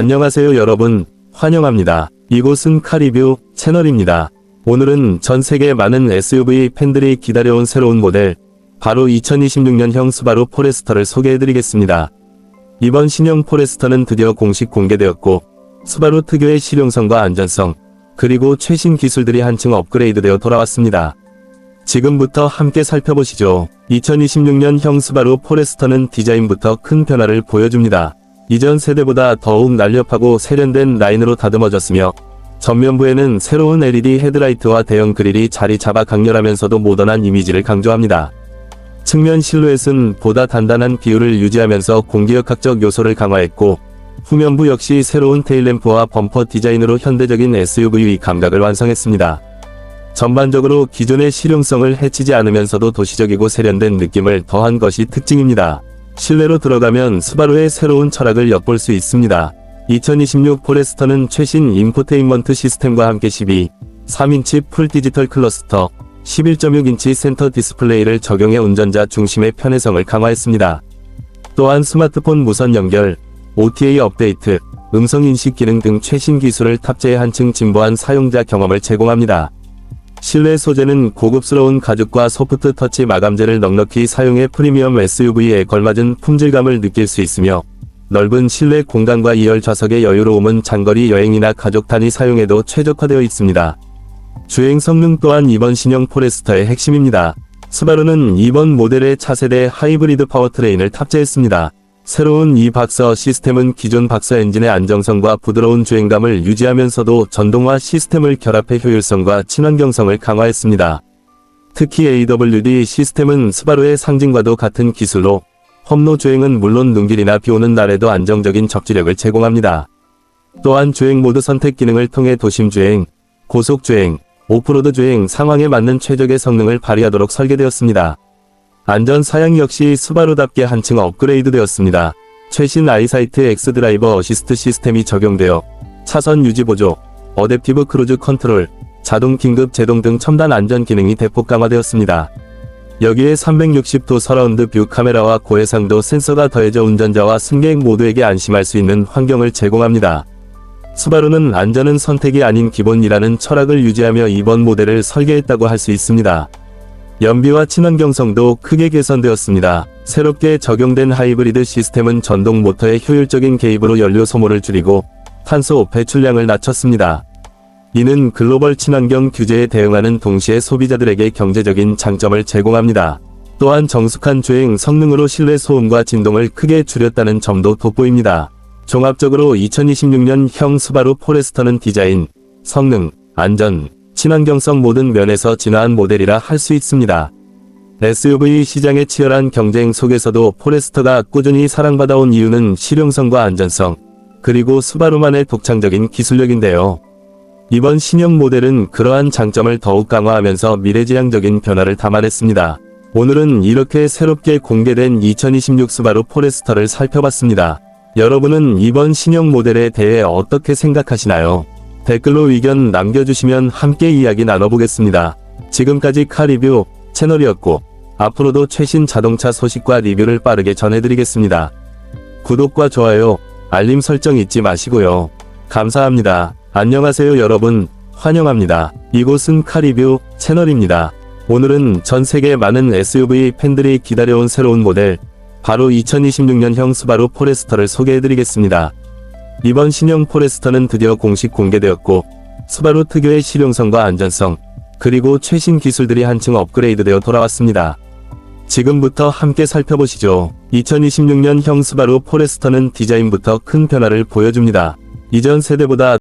안녕하세요 여러분 환영합니다. 이곳은 카리뷰 채널입니다. 오늘은 전 세계 많은 SUV 팬들이 기다려온 새로운 모델 바로 2026년형 스바루 포레스터를 소개해드리겠습니다. 이번 신형 포레스터는 드디어 공식 공개되었고 스바루 특유의 실용성과 안전성 그리고 최신 기술들이 한층 업그레이드되어 돌아왔습니다. 지금부터 함께 살펴보시죠. 2026년형 스바루 포레스터는 디자인부터 큰 변화를 보여줍니다. 이전 세대보다 더욱 날렵하고 세련된 라인으로 다듬어졌으며 전면부에는 새로운 LED 헤드라이트와 대형 그릴이 자리 잡아 강렬하면서도 모던한 이미지를 강조합니다. 측면 실루엣은 보다 단단한 비율을 유지하면서 공기역학적 요소를 강화했고 후면부 역시 새로운 테일램프와 범퍼 디자인으로 현대적인 SUV 감각을 완성했습니다. 전반적으로 기존의 실용성을 해치지 않으면서도 도시적이고 세련된 느낌을 더한 것이 특징입니다. 실내로 들어가면 스바루의 새로운 철학을 엿볼 수 있습니다. 2026 포레스터는 최신 인포테인먼트 시스템과 함께 12, 3인치 풀 디지털 클러스터, 11.6인치 센터 디스플레이를 적용해 운전자 중심의 편의성을 강화했습니다. 또한 스마트폰 무선 연결, OTA 업데이트, 음성 인식 기능 등 최신 기술을 탑재해 한층 진보한 사용자 경험을 제공합니다. 실내 소재는 고급스러운 가죽과 소프트 터치 마감재를 넉넉히 사용해 프리미엄 SUV에 걸맞은 품질감을 느낄 수 있으며 넓은 실내 공간과 2열 좌석의 여유로움은 장거리 여행이나 가족 단위 사용에도 최적화되어 있습니다. 주행 성능 또한 이번 신형 포레스터의 핵심입니다. 스바루는 이번 모델의 차세대 하이브리드 파워트레인을 탑재했습니다. 새로운 이 박서 시스템은 기존 박서 엔진의 안정성과 부드러운 주행감을 유지하면서도 전동화 시스템을 결합해 효율성과 친환경성을 강화했습니다. 특히 AWD 시스템은 스바루의 상징과도 같은 기술로 험로 주행은 물론 눈길이나 비 오는 날에도 안정적인 적지력을 제공합니다. 또한 주행 모드 선택 기능을 통해 도심 주행, 고속 주행, 오프로드 주행 상황에 맞는 최적의 성능을 발휘하도록 설계되었습니다. 안전 사양 역시 스바루답게 한층 업그레이드 되었습니다. 최신 아이사이트 X 드라이버 어시스트 시스템이 적용되어 차선 유지 보조, 어댑티브 크루즈 컨트롤, 자동 긴급 제동 등 첨단 안전 기능이 대폭 강화되었습니다. 여기에 360도 서라운드 뷰 카메라와 고해상도 센서가 더해져 운전자와 승객 모두에게 안심할 수 있는 환경을 제공합니다. 스바루는 안전은 선택이 아닌 기본이라는 철학을 유지하며 이번 모델을 설계했다고 할 수 있습니다. 연비와 친환경성도 크게 개선되었습니다. 새롭게 적용된 하이브리드 시스템은 전동 모터의 효율적인 개입으로 연료 소모를 줄이고 탄소 배출량을 낮췄습니다. 이는 글로벌 친환경 규제에 대응하는 동시에 소비자들에게 경제적인 장점을 제공합니다. 또한 정숙한 주행 성능으로 실내 소음과 진동을 크게 줄였다는 점도 돋보입니다. 종합적으로 2026년형 스바루 포레스터는 디자인, 성능, 안전, 친환경성 모든 면에서 진화한 모델이라 할 수 있습니다. SUV 시장의 치열한 경쟁 속에서도 포레스터가 꾸준히 사랑받아온 이유는 실용성과 안전성, 그리고 스바루만의 독창적인 기술력인데요. 이번 신형 모델은 그러한 장점을 더욱 강화하면서 미래지향적인 변화를 담아냈습니다. 오늘은 이렇게 새롭게 공개된 2026 스바루 포레스터를 살펴봤습니다. 여러분은 이번 신형 모델에 대해 어떻게 생각하시나요? 댓글로 의견 남겨주시면 함께 이야기 나눠보겠습니다. 지금까지 카리뷰 채널이었고 앞으로도 최신 자동차 소식과 리뷰를 빠르게 전해드리겠습니다. 구독과 좋아요, 알림 설정 잊지 마시고요. 감사합니다. 안녕하세요 여러분, 환영합니다. 이곳은 카리뷰 채널입니다. 오늘은 전 세계 많은 SUV 팬들이 기다려온 새로운 모델, 바로 2026년형 스바루 포레스터를 소개해드리겠습니다. 이번 신형 포레스터는 드디어 공식 공개되었고 스바루 특유의 실용성과 안전성 그리고 최신 기술들이 한층 업그레이드되어 돌아왔습니다. 지금부터 함께 살펴보시죠. 2026년형 스바루 포레스터는 디자인부터 큰 변화를 보여줍니다. 이전 세대보다